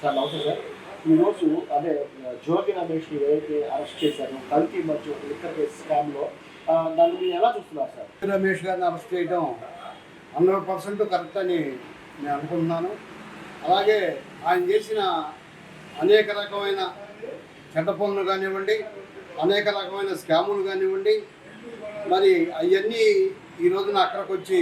Sir నమస్తే sir. ఈరోజు అదే జ్యోతి రమేష్ని ఏదైతే అరెస్ట్ చేశారు. కల్తీ మధ్య లిక్కర్ కేసు స్కామ్లో ఆ, దాన్ని మీరు ఎలా చూస్తున్నారు సార్? రమేష్ గారిని అరెస్ట్ చేయడం హండ్రెడ్ పర్సెంట్ కరెక్ట్ అని నేను అనుకుంటున్నాను. అలాగే ఆయన చేసిన అనేక రకమైన చెడ్డ పనులు కానివ్వండి అనేక రకమైన స్కాములు కానివ్వండి మరి అవన్నీ ఈ రోజున అక్కడికి వచ్చి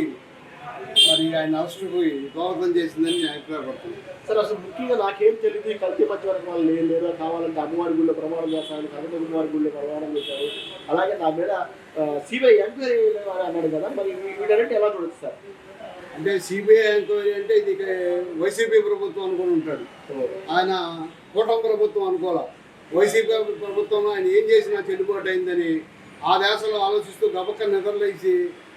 మరి ఆయన అరెస్టుకు దోహదం చేసిందని నేను అభిప్రాయపడుతున్నాను. సార్ అసలు ముఖ్యంగా నాకేం తెలియదు కల్తీ మధ్య వరకు వాళ్ళు లేదు లేదా కావాలంటే అమ్మవారి గుళ్ళో ప్రమాణం చేస్తాను కనక అమ్మవారి గుళ్ళో ప్రమాణం చేశారు. అలాగే నా మీద సిబిఐ ఎంక్వైరీ అన్నాడు కదా మరి వీటన్నిటి ఎలా చూడొచ్చు సార్? అంటే సిబిఐ ఎంక్వైరీ అంటే ఇది వైసీపీ ప్రభుత్వం అనుకుని ఉంటాడు. ఆయన కూటమి ప్రభుత్వం అనుకోవాల? వైసీపీ ప్రభుత్వం ఆయన ఏం చేసినా చెల్లుబాటు అయిందని ఆ దేశంలో ఆలోచిస్తూ గబక్క నిద్రలేసి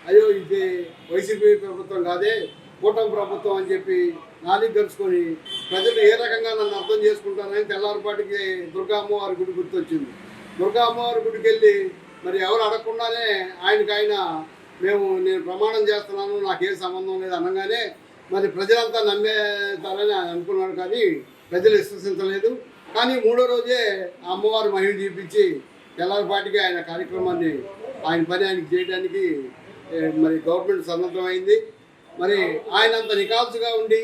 అయ్యో ఇది వైసీపీ ప్రభుత్వం కాదే కూటమి ప్రభుత్వం అని చెప్పి నాలుగు తెలుసుకొని ప్రజలు ఏ రకంగా నన్ను అర్థం చేసుకుంటారని తెల్లారిపాటికి దుర్గా అమ్మవారి గుడి గుర్తొచ్చింది. దుర్గా అమ్మవారి గుడికి వెళ్ళి మరి ఎవరు అడగకుండానే ఆయనకు ఆయన మేము నేను ప్రమాణం చేస్తున్నాను నాకేం సంబంధం లేదు అనగానే మరి ప్రజలంతా నమ్మేతారని అనుకున్నాడు కానీ ప్రజలు విశ్వసించలేదు. కానీ మూడో రోజే అమ్మవారు మహిళ చూపించి తెల్లారిపాటికి ఆయన కార్యక్రమాన్ని ఆయన పని ఆయనకి చేయడానికి మరి గవర్నమెంట్ సన్నద్ధమైంది. మరి ఆయన అంత నికాల్సుగా ఉండి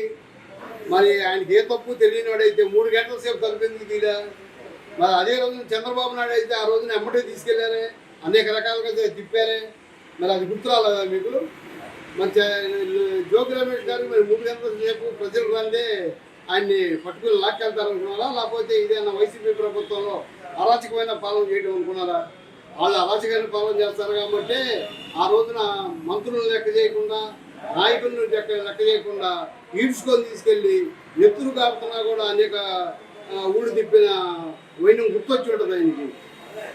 మరి ఆయనకి ఏ తప్పు తెలియనివాడైతే మూడు గంటల సేపు తలుపింది తీరా మరి అదే రోజున చంద్రబాబు నాయుడు అయితే ఆ రోజున ఎమ్మటే తీసుకెళ్ళారే? అనేక రకాలుగా తిప్పారే? మరి అది గుర్తు రాలేదా మీకు? మరి జోగి రమేష్ గారు మరి మూడు గంటల సేపు ప్రజలు రందే ఆయన్ని పట్టుకుని లాక్కెళ్తారనుకున్నారా? లేకపోతే ఇదేనా వైసీపీ ప్రభుత్వంలో అరాచకమైన పాలన చేయడం అనుకున్నారా? వాళ్ళు అరాచకాన్ని పాలన చేస్తారు కాబట్టి ఆ రోజున మంత్రులను లెక్క చేయకుండా నాయకులను లెక్క లెక్క చేయకుండా ఈడ్చుకొని తీసుకెళ్ళి ఎత్తులు కాకుండా కూడా అనేక ఊళ్ళు తిప్పిన వైనం గుర్తొచ్చి ఉంటుంది ఆయనకి.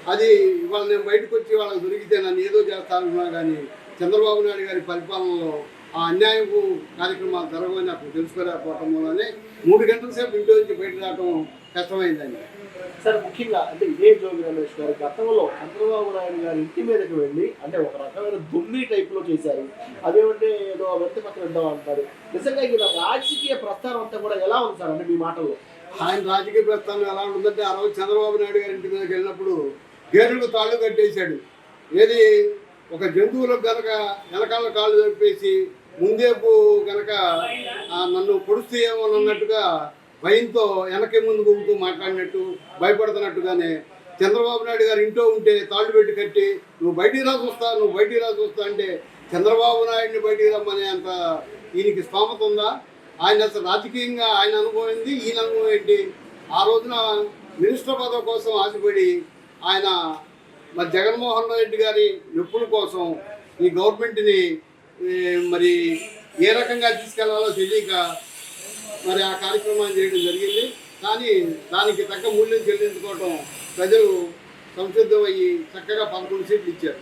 అది ఇవాళ నేను బయటకు వచ్చి వాళ్ళకి దొరికితే నన్ను ఏదో చేస్తానుకున్నా కానీ చంద్రబాబు నాయుడు గారి పరిపాలనలో ఆ అన్యాయపు కార్యక్రమాలు జరగవని నాకు తెలుసుకోలేకపోవటం వల్లనే మూడు గంటల సేపు ఇంటి నుంచి బయట రావటం కష్టమైందండి. సార్ ముఖ్యంగా అంటే ఇదే జోగి రమేష్ గారు గతంలో చంద్రబాబు నాయుడు గారి ఇంటి మీదకి వెళ్ళి అంటే ఒక రకమైన దుమ్మి టైప్లో చేశారు. అదేమంటే ఏదో వెంట పక్కన వింటాం అంటారు. నిజంగా ఈయన రాజకీయ ప్రస్థానం అంతా కూడా ఎలా ఉంది సార్ అంటే మీ మాటల్లో? ఆయన రాజకీయ ప్రస్థానం ఎలా ఉంటుందంటే ఆ రోజు చంద్రబాబు నాయుడు గారి ఇంటి మీదకి వెళ్ళినప్పుడు గేదెలకు తాళ్ళు కట్టేశాడు. ఏది? ఒక జంతువులకు గనక వెనకాల కాళ్ళు చెప్పేసి ముందేపు గనక ఆ, నన్ను పొడుస్తూ ఏమో అన్నట్టుగా భయంతో వెనక ముందు గుంపుతూ మాట్లాడినట్టు భయపడుతున్నట్టుగానే చంద్రబాబు నాయుడు గారు ఇంట్లో ఉంటే తాళ్ళు పెట్టి కట్టి నువ్వు బయటికి రా చూస్తా నువ్వు బయటికి రా చూస్తా అంటే చంద్రబాబు నాయుడిని బయటికి రమ్మనే అంత ఈయనకి స్తోమత ఉందా? ఆయన అసలు రాజకీయంగా ఆయన అనుభవం ఏంటి ఈయన అనుభవం ఏంటి? ఆ రోజున మినిస్టర్ పదవి కోసం ఆశపడి ఆయన మరి జగన్మోహన్ రెడ్డి గారి నొప్పుల కోసం ఈ గవర్నమెంట్ని మరి ఏ రకంగా తీసుకెళ్ళాలో తెలియక మరి ఆ కార్యక్రమాన్ని చేయడం జరిగింది. కానీ దానికి తగ్గ మూల్యం చెల్లించుకోవడం ప్రజలు సంసిద్ధమయ్యి చక్కగా పదకొండు సీట్లు ఇచ్చారు.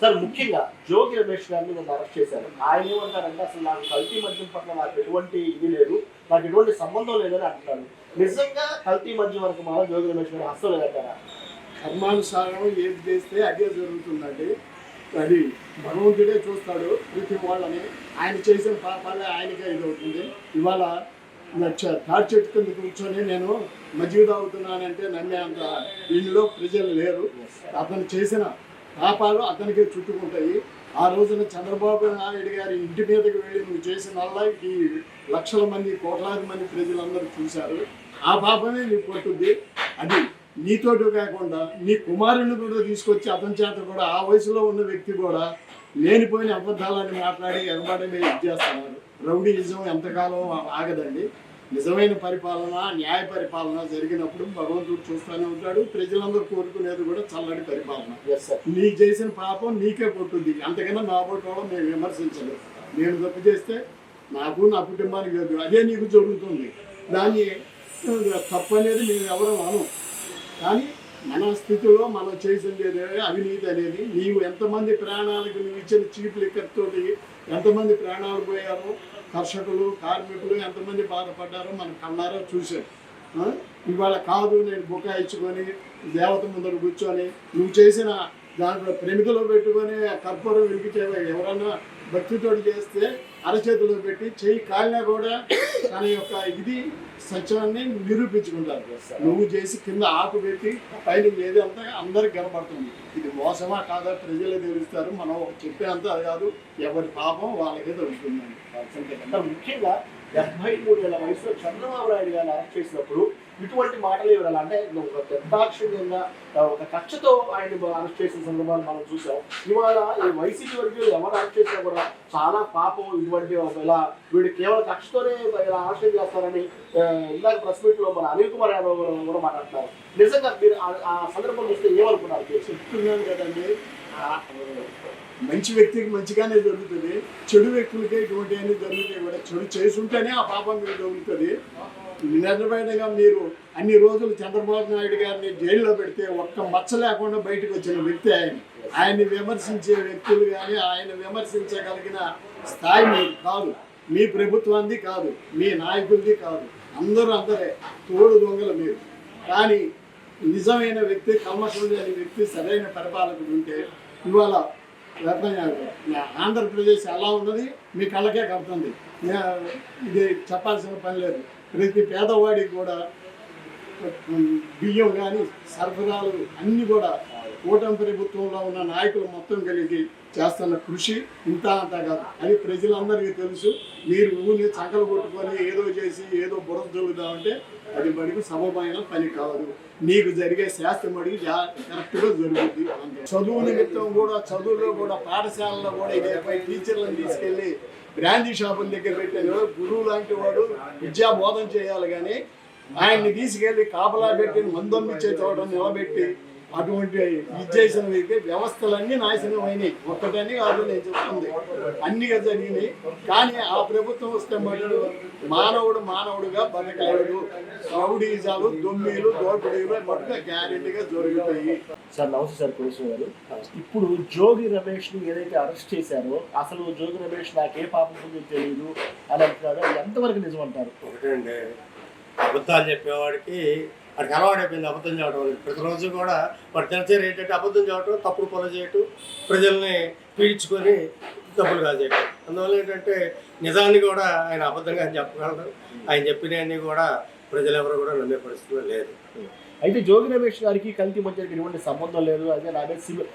సార్ ముఖ్యంగా జోగి రమేష్ గారిని నన్ను అరెస్ట్ చేశారు. ఆయన ఏమంటారంటే అసలు నాకు కల్తీ మద్యం పట్ల నాకు ఎటువంటి ఇది లేదు. నాకు ఎటువంటి సంబంధం లేదని అంటున్నాను నిజంగా కల్తీ మద్యం వరకు మాత్రం జోగి రమేష్ గారు అస్సలు లేదంటారా? కర్మానుసారం ఏది చేస్తే అదే జరుగుతుందండి. అది భగవంతుడే చూస్తాడు ప్రతి వాళ్ళని. ఆయన చేసిన పాపాలే ఆయనకే ఇది అవుతుంది ఇవాళ నా చెట్టు కింద కూర్చొని నేను మజ్జిగ తాగుతున్నానంటే నమ్మే అంత దీనిలో ప్రజలు లేరు. అతను చేసిన పాపాలు అతనికే చుట్టుకుంటాయి. ఆ రోజున చంద్రబాబు నాయుడు గారి ఇంటి మీదకి వెళ్ళి నువ్వు చేసిన వల్ల ఈ లక్షల మంది కోట్లాది మంది ప్రజలందరూ చూశారు. ఆ పాపమే నీకు పట్టుద్ది. అది నీతోటి కాకుండా నీ కుమారుని కూడా తీసుకొచ్చి అతని చేత కూడా ఆ వయసులో ఉన్న వ్యక్తి కూడా లేనిపోయిన అబద్ధాలని మాట్లాడి ఎగబడి ఇది చేస్తున్నారు రౌడీయిజం ఎంతకాలం ఆగదండి. నిజమైన పరిపాలన న్యాయ పరిపాలన జరిగినప్పుడు భగవంతుడు చూస్తూనే ఉంటాడు. ప్రజలందరూ కోరుకునేది కూడా చల్లటి పరిపాలన. నీకు చేసిన పాపం నీకే కొట్టుద్ది అంతకన్నా నా వాళ్ళం మేము విమర్శించలేదు నేను తప్పు చేస్తే నాకు నా కుటుంబానికి అదే నీకు జరుగుతుంది. దాన్ని తప్పు అనేది మేము ఎవరు అను కానీ మన స్థితిలో మనం చేసింది అవినీతి అనేది. నీవు ఎంతమంది ప్రాణాలకు నువ్వు ఇచ్చిన చీప్ లిక్కర్ ఎంతమంది ప్రాణాలు పోయారో? కర్షకులు కార్మికులు ఎంతమంది బాధపడ్డారో మనం కన్నారో చూశారు. ఇవాళ కాదు నేను బుకాయించుకొని దేవత ముందర కూర్చొని నువ్వు చేసిన దాంట్లో ప్రమిదలో పెట్టుకొని కర్పూరం వెలిగించే ఎవరన్నా భక్తితోటి చేస్తే అరచేతులు పెట్టి చెయ్యి కాలినా కూడా తన యొక్క ఇది సత్యాన్ని నిరూపించుకుంటారు నువ్వు చేసి కింద ఆకు పెట్టి పైన ఏది అంతా అందరికి కనపడుతుంది. ఇది మోసమా కాదా? ప్రజలే తెలుస్తారు. మనం చెప్పేంత అది కాదు. ఎవరి పాపం వాళ్ళకే దొరుకుతుందండి ముఖ్యంగా డెబ్బై మూడు వేల వయసులో చంద్రబాబు నాయుడు గారిని అరెస్ట్ చేసినప్పుడు ఇటువంటి మాటలు ఇవ్వాలి అంటే ఒక పెద్దాక్షణ్యంగా ఒక కక్షతో ఆయన అరెస్ట్ చేసిన సందర్భాలు మనం చూసాం. ఇవాళ ఈ వైసీపీ వరకు ఎవరు అరెస్ట్ చేసినా కూడా చాలా పాపం ఇటువంటి ఇలా వీడు కేవలం కక్షతోనే ఇలా అరెస్ట్ చేస్తారని ఇందాక ప్రెస్ మీట్లో మన అనిల్ కుమార్ యాదవ్ గారు కూడా మాట్లాడుతున్నారు. నిజంగా మీరు ఆ- సందర్భం చూస్తే ఏమనుకున్నారు? చెప్తున్నాను కదండి. మంచి వ్యక్తికి మంచిగానే జరుగుతుంది చెడు వ్యక్తులకే ఇటువంటి అన్ని జరుగుతాయి కూడా. చెడు చేసుంటేనే ఆ పాపం మీకు దొరుకుతుంది. నిజమైనగా మీరు అన్ని రోజులు చంద్రబాబు నాయుడు గారిని జైల్లో పెడితే ఒక్క మచ్చ లేకుండా బయటకు వచ్చిన వ్యక్తి ఆయన. ఆయన్ని విమర్శించే వ్యక్తులు కానీ ఆయన విమర్శించగలిగిన స్థాయి మీకు కాదు. మీ ప్రభుత్వాన్ని కాదు మీ నాయకులది కాదు. అందరూ అందరే తోడు దొంగలు మీరు. కానీ నిజమైన వ్యక్తి కల్మషం లేని వ్యక్తి సరైన పరిపాలకుడు ఉంటే ఇవాళ ఆంధ్రప్రదేశ్ ఎలా ఉన్నది మీ కళ్ళకే కడుతుంది. ఇది చెప్పాల్సిన పని లేదు. ప్రతి పేదవాడికి కూడా బియ్యం కానీ సరఫరాలు అన్నీ కూడా కూటమి ప్రభుత్వంలో ఉన్న నాయకులు మొత్తం కలిగి చేస్తున్న కృషి ఇంత అంత కాదు. అది ప్రజలందరికీ తెలుసు. మీరు ఊరిని చక్కలు కొట్టుకొని ఏదో చేసి ఏదో బురద జరుగుదామంటే అది మడికి సమమైన పని కాదు. నీకు జరిగే శాస్త్రం అడిగి కరెక్ట్గా జరుగుతుంది చదువు నిమిత్తం కూడా చదువులో కూడా పాఠశాలలో కూడా ఇదేపై టీచర్లను తీసుకెళ్ళి బ్రాందీ షాపుల దగ్గర పెట్టాను. గురువు లాంటి వాడు విద్యా బోధన చేయాలి కానీ ఆయన్ని తీసుకెళ్ళి కాపలా పెట్టి మందొమ్మిచ్చే చోట నిలబెట్టి అటువంటి ఇచ్చేసిన వ్యక్తి వ్యవస్థలన్నీ నాశనం అయినాయి ఒక్కటని కాదు నేను చెప్తుంది. అన్నిగా జరిగినాయి. కానీ ఆ ప్రభుత్వం వస్తే మటుకు మానవుడు మానవుడుగా బతకలేడు రౌడీజాలు దొమ్మీలు దోపిడీలు మటుగా గ్యారెంటీగా జరుగుతాయి. సార్ నమస్తే సార్ కులసు గారు. ఇప్పుడు జోగి రమేష్ని ఏదైతే అరెస్ట్ చేశారో అసలు జోగి రమేష్ నాకే పాపం ఉందో తెలియదు అని అంటున్నాడు. ఎంతవరకు నిజం అంటారు? ఒకటండి అబద్ధాలు చెప్పేవాడికి వాడికి అలవాటైపోయింది అబద్ధం చేయడం వల్ల. ప్రతిరోజు కూడా వాడు దినచర్య ఏంటంటే అబద్ధం చేయటం తప్పుడు పనులు చేయటం ప్రజల్ని పీడించుకొని తప్పులు కాజేయటం అందువల్ల ఏంటంటే నిజాన్ని కూడా ఆయన అబద్ధంగా చెప్పగలరు. ఆయన చెప్పినవన్నీ కూడా ప్రజలు ఎవరు కూడా నమ్మే పరిస్థితిలో లేదు అయితే జోగి రమేష్ గారికి కల్తీ మధ్య ఎటువంటి సంబంధం లేదు. అదే నా మీద సిబిఐ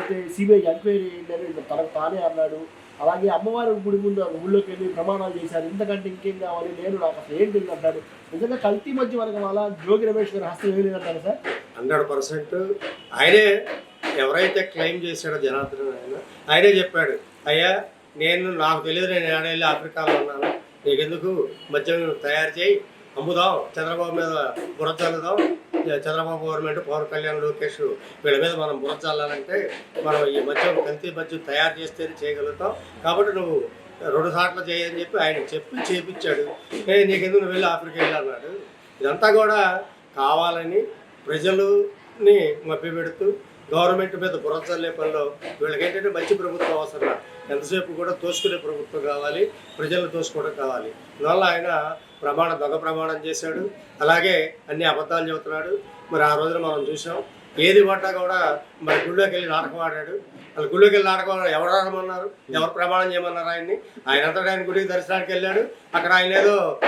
అయితే సిబిఐ ఎంక్వైరీ అని తనకు తానే అన్నాడు. అలాగే అమ్మవారి గుడి ముందు ఊళ్ళోకి వెళ్ళి ప్రమాణాలు చేశారు. ఇంతకంటే ఇంకేం కావాలి? నేను నాకు అసలు ఏంటి ఇది అంటాడు. నిజంగా కల్తీ మధ్య వరకు అలా జోగి రమేష్ గారు హస్తం వేయలేదంటారు సార్? Hundred percent. ఆయనే ఎవరైతే క్లెయిమ్ చేశాడో జనార్దన్ ఆయన ఆయనే చెప్పాడు అయ్యా నేను నాకు తెలియదు నేను ఏడ ఆఫ్రికాలో ఉన్నాను. నీకెందుకు? మద్యం తయారు చేయి. అమ్ముదాం చంద్రబాబు మీద బుర్ర చల్లుదాం చంద్రబాబు గవర్నమెంట్ పవన్ కళ్యాణ్ లోకేష్ వీళ్ళ మీద మనం బుర్ర చల్లాలంటే మనం ఈ మద్యం కల్తీ మద్యం తయారు చేస్తేనే చేయగలుగుతాం. కాబట్టి నువ్వు రెండు సార్లు చేయని చెప్పి ఆయన చెప్పి చేపించాడు. ఏ నీకెందుకు నువ్వు వెళ్ళి ఆఫ్రికా వెళ్ళన్నాడు ఇదంతా కూడా కావాలని ప్రజలని మభ్యపెడుతూ గవర్నమెంట్ మీద బుర్ర పనిలో వీళ్ళకి ఏంటంటే మంచి ప్రభుత్వం అవసరం ఎంతసేపు కూడా తోసుకునే ప్రభుత్వం కావాలి ప్రజలను తోసుకోవడం కావాలి. వల్ల ఆయన ప్రమాణ దొంగ ప్రమాణం చేశాడు. అలాగే అన్ని అబద్ధాలు చెబుతున్నాడు. మరి ఆ రోజున మనం చూసాం ఏది పడ్డా కూడా మరి గుళ్ళోకి వెళ్ళి నాటకం ఆడాడు. వాళ్ళ గుళ్ళోకి వెళ్ళి నాటకం ఆడాడు ఎవరు ఆడమన్నారు? ఎవరు ప్రమాణం చేయమన్నారు ఆయన్ని? ఆయన అంతటా ఆయన గుడికి దర్శనానికి వెళ్ళాడు. అక్కడ ఆయన ఏదో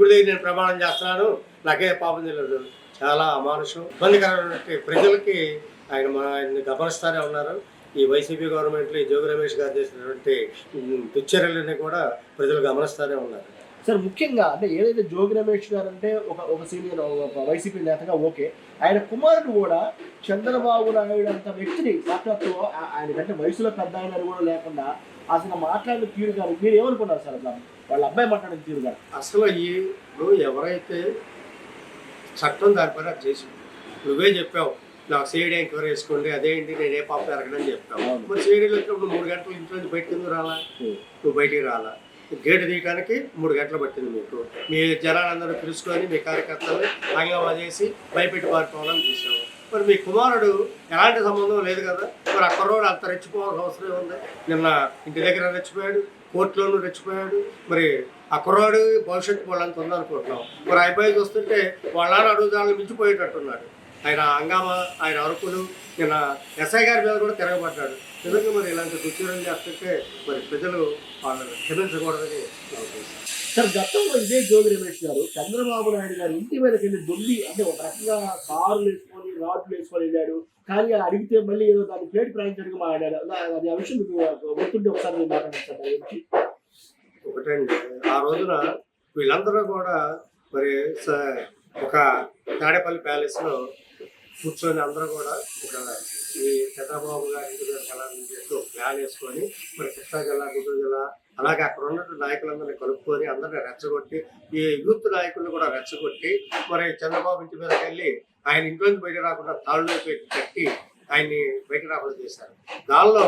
గుడి దగ్గర నేను ప్రమాణం చేస్తున్నాను. నాకే పాపం తెలియదు. చాలా అమానుషం. ఇబ్బందికరమైనటువంటి ప్రజలకి ఆయన మా ఆయన్ని గమనిస్తూనే ఉన్నారు. ఈ వైసీపీ గవర్నమెంట్లో ఈ జోగి రమేష్ గారు చేసినటువంటి దుశ్చర్యలని కూడా ప్రజలు గమనిస్తూనే ఉన్నారు. సార్ ముఖ్యంగా అంటే ఏదైతే జోగి రమేష్ గారు అంటే ఒక ఒక సీనియర్ వైసీపీ నేతగా ఓకే. ఆయన కుమారుడు కూడా చంద్రబాబు నాయుడు అంత వ్యక్తిని సాక్షాత్తు ఆయన కంటే వయసులో పెద్ద ఆయన కూడా లేకుండా అసలు మాట్లాడిన తీరు గారు మీరు ఏమనుకున్నారు సార్? వాళ్ళ అబ్బాయి మాట్లాడిన తీరు గారు అసలు ఈ ఎవరైతే చట్టం దానిపైన అది చేసింది. నువ్వే చెప్పావు నాకు సిఐడి ఎంక్వైరీ వేసుకోండి అదేంటి నేను ఏ పాప ఎరగడని చెప్పావు. మరి సిఐడీలో వచ్చినప్పుడు మూడు గంటలు ఇంట్లో నుంచి బయటకు రాలా? నువ్వు బయటికి రాలా. గేటు తీయడానికి మూడు గంటలు పట్టింది మీకు. మీ జనాలందరూ పిలుచుకొని మీ కార్యకర్తలు హంగామా చేసి భయపెట్టి పారిపోవాలని చూసాము మరి మీ కుమారుడు ఎలాంటి సంబంధం లేదు కదా? మరి అక్కడ రోడ్ అంత రెచ్చిపోవాల్సిన అవసరం ఉంది. నిన్న ఇంటి దగ్గర రెచ్చిపోయాడు. కోర్టులోనూ రెచ్చిపోయాడు. మరి ఆ కుర్రాడు భవిష్యత్తు వాళ్ళంత ఉందనుకుంటున్నాం. మరి ఆ అబ్బాయి చూస్తుంటే వాళ్ళ అడుగుదాలను మించిపోయేటట్టున్నాడు. ఆయన హంగామా ఆయన అరుపులు నిన్న ఎస్ఐ గారి మీద కూడా తిరగబడ్డాడు. నిజంగా మరి ఇలాంటి దుశ్చర్యలు చేస్తుంటే మరి ప్రజలు వాళ్ళని క్షమించకూడదని సార్ గతంలో ఇదే జోగి రమేష్ గారు చంద్రబాబు నాయుడు గారు ఇంటి మీదకి వెళ్ళి దొల్లి అంటే ఒక రకంగా కారులు వేసుకొని రాడ్లు వేసుకొని వెళ్ళాడు. కానీ అలా అడిగితే మళ్ళీ ఏదో దాన్ని ప్లేట్ ప్రయాణించడానికి మాట్లాడాడు అలా- అది ఆ విషయం మీకు గుర్తుంటే ఒకసారి మీరు మాట్లాడండి ఒకటండి ఆ రోజున వీళ్ళందరూ కూడా మరి స- ఒక తాడేపల్లి ప్యాలెస్లో కూర్చొని అందరూ కూడా ఒక ఈ చంద్రబాబు గారి ఇంటి చెప్పి ఒక ప్లాన్ వేసుకొని మరి కృష్ణా జిల్లా గుంటూరు జిల్లా అలాగే అక్కడ ఉన్నటువంటి నాయకులందరినీ కలుపుకొని అందరినీ రెచ్చగొట్టి ఈ యూత్ నాయకులను కూడా రెచ్చగొట్టి మరి చంద్రబాబు ఇంటి మీదకి వెళ్ళి ఆయన ఇంట్లోంచి బయట రాకుండా తాళ్ళు పెట్టి కట్టి ఆయన్ని బయట రాకుండా చేశారు. దానిలో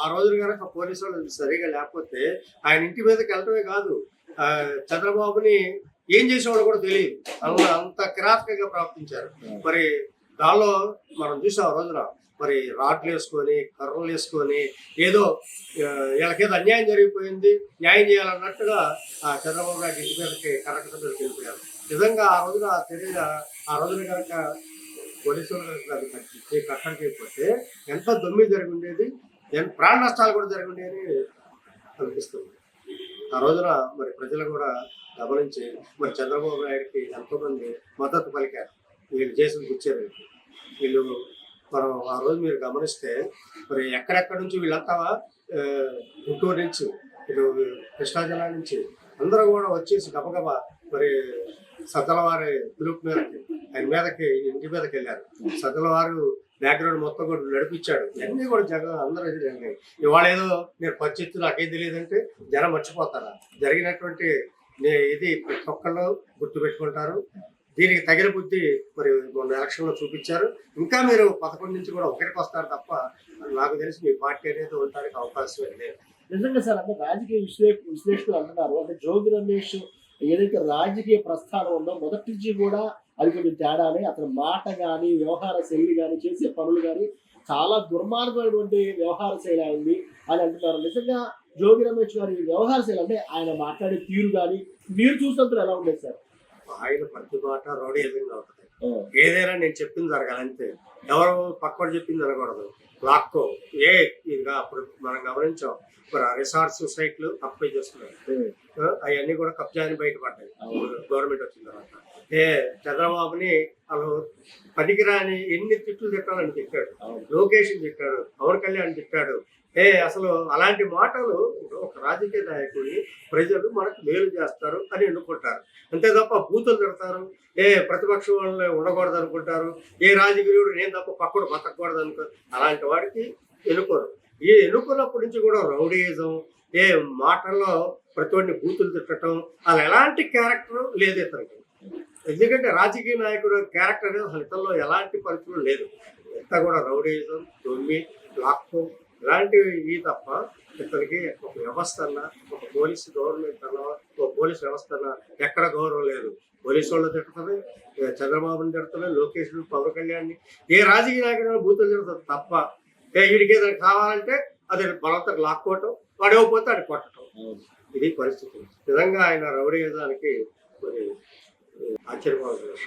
ఆ రోజున కనుక పోలీసు వాళ్ళు సరిగా లేకపోతే ఆయన ఇంటి మీదకి వెళ్ళటమే కాదు చంద్రబాబుని ఏం చేసేవాడు కూడా తెలియదు. అంత అంత కిరాతకంగా ప్రవర్తించారు. మరి దానిలో మనం చూసాం ఆ రోజున మరి రాడ్లు వేసుకొని కర్రలు వేసుకొని ఏదో వీళ్ళకేదో అన్యాయం జరిగిపోయింది న్యాయం చేయాలన్నట్టుగా ఆ చంద్రబాబు నాయుడు ఇంటి మీదకి కరెక్ట్ మీదకి వెళ్ళిపోయారు. నిజంగా ఆ రోజున తెలియదు ఆ రోజున కనుక పోలీసులు కనుక అది కట్టడి చేయకపోతే ఎంత దొమ్మి జరిగి ఉండేది ప్రాణ నష్టాలు కూడా జరిగి ఉండేది అనిపిస్తుంది. ఆ రోజున మరి ప్రజలు కూడా గమనించి మరి చంద్రబాబు నాయుడికి ఎంతోమంది మద్దతు పలికారు. వీళ్ళు చేసిన గుచ్చారు వీళ్ళు మనం ఆ రోజు మీరు గమనిస్తే మరి ఎక్కడెక్కడి నుంచి వీళ్ళంతా గుంటూరు నుంచి ఇటు కృష్ణా జిల్లా నుంచి అందరూ కూడా వచ్చేసి గబగబా మరి సద్దలవారి గ్రూప్ మీదకి ఆయన మీదకి ఇంటి మీదకి వెళ్ళారు. సద్దలవారు బ్యాక్గ్రౌండ్ మొత్తం కూడా నడిపించాడు. ఇవన్నీ కూడా జగన్ అందరూ జరిగినాయి ఇవాళ ఏదో నేను పరిస్థితి నాకేం తెలియదంటే జనం మర్చిపోతారా? జరిగినటువంటి నే- ఇది ప్రతి ఒక్కళ్ళు గుర్తుపెట్టుకుంటారు. దీనికి తగిన బుద్ధి మరి మొన్న ఎలక్షన్లో చూపించారు. ఇంకా మీరు పదకొండు నుంచి కూడా ఒకరికి వస్తారు తప్ప నాకు తెలిసి మీ పార్టీ అనేది ఉండడానికి అవకాశం లేదు. నిజంగా సార్ అంటే రాజకీయ విశ్లే విశ్లేషకులు అంటున్నారు. అంటే జోగి రమేష్ ఏదైతే రాజకీయ ప్రస్థానం ఉందో మొదటి నుంచి కూడా అది కొంచెం తేడానే అతని మాట కానీ వ్యవహార శైలి కానీ చేసే పనులు కానీ చాలా దుర్మార్గమైనటువంటి వ్యవహార శైలి అయింది అని అంటున్నారు. నిజంగా జోగి రమేష్ గారి వ్యవహార శైలి అంటే ఆయన మాట్లాడే తీరు కానీ మీరు చూసినప్పుడు ఎలా ఉండేది సార్? ఆయన ప్రతి మాట రౌడీజంగా ఉంటుంది ఏదైనా నేను చెప్పింది జరగాలి అంతే ఎవరు పక్కవాడు చెప్పింది అనకూడదు లాక్కో ఏ ఇంకా అప్పుడు మనం గమనించాం. మరి రిసార్ట్ సొసైటీలు అప్లై చేస్తున్నారు అవన్నీ కూడా కబ్జాని బయటపడ్డాయి. గవర్నమెంట్ వచ్చిన తర్వాత. ఏ చంద్రబాబుని వాళ్ళు పనికిరాని ఎన్ని తిట్లు తిట్టాలని తిట్టాడు లోకేష్ తిట్టాడు పవన్ కళ్యాణ్ తిట్టాడు ఏ అసలు అలాంటి మాటలు ఒక రాజకీయ నాయకుడిని ప్రజలు మనకు మేలు చేస్తారు అని ఎన్నుకుంటారు అంతే తప్ప బూతులు తిడతారు ఏ ప్రతిపక్షం వాళ్ళని ఉండకూడదు అనుకుంటారు ఏ రాజకీయుడు నేను తప్ప పక్కడు బతకూడదు అనుకో అలాంటి వాడికి ఎన్నుకోరు. ఈ ఎన్నుకున్నప్పటి నుంచి కూడా రౌడీయిజం ఏ మాటల్లో ప్రతి ఒడిని బూతులు తిట్టడం అలా ఎలాంటి క్యారెక్టర్ లేదు ఇతనికి. ఎందుకంటే రాజకీయ నాయకుడు క్యారెక్టర్ అనేది అసలు ఎలాంటి పరిస్థితులు లేదు. ఎంత కూడా రౌడీయిజం దొమ్మి లాక్కు ఇలాంటివి ఇవి తప్ప ఇతనికి ఒక వ్యవస్థ అన్నా ఒక పోలీసు గవర్నమెంట్ అన్నా ఒక పోలీస్ వ్యవస్థ అన్నా ఎక్కడ గౌరవం లేదు. పోలీసు వాళ్ళు తిడుతుంది చంద్రబాబుని తిడుతుంది లోకేష్ పవన్ కళ్యాణ్ ఏ రాజకీయ నాయకుడు బూతులు తిడుతుంది తప్ప ఏ వీడికి ఏదైనా కావాలంటే అది బలవంతం లాక్కోవటం వాడు ఇవ్వకపోతే అది కొట్టడం ఇది పరిస్థితి. నిజంగా ఆయన రౌడీయజానికి మరి ఆశ్చర్యపోవాల్సిన విషయం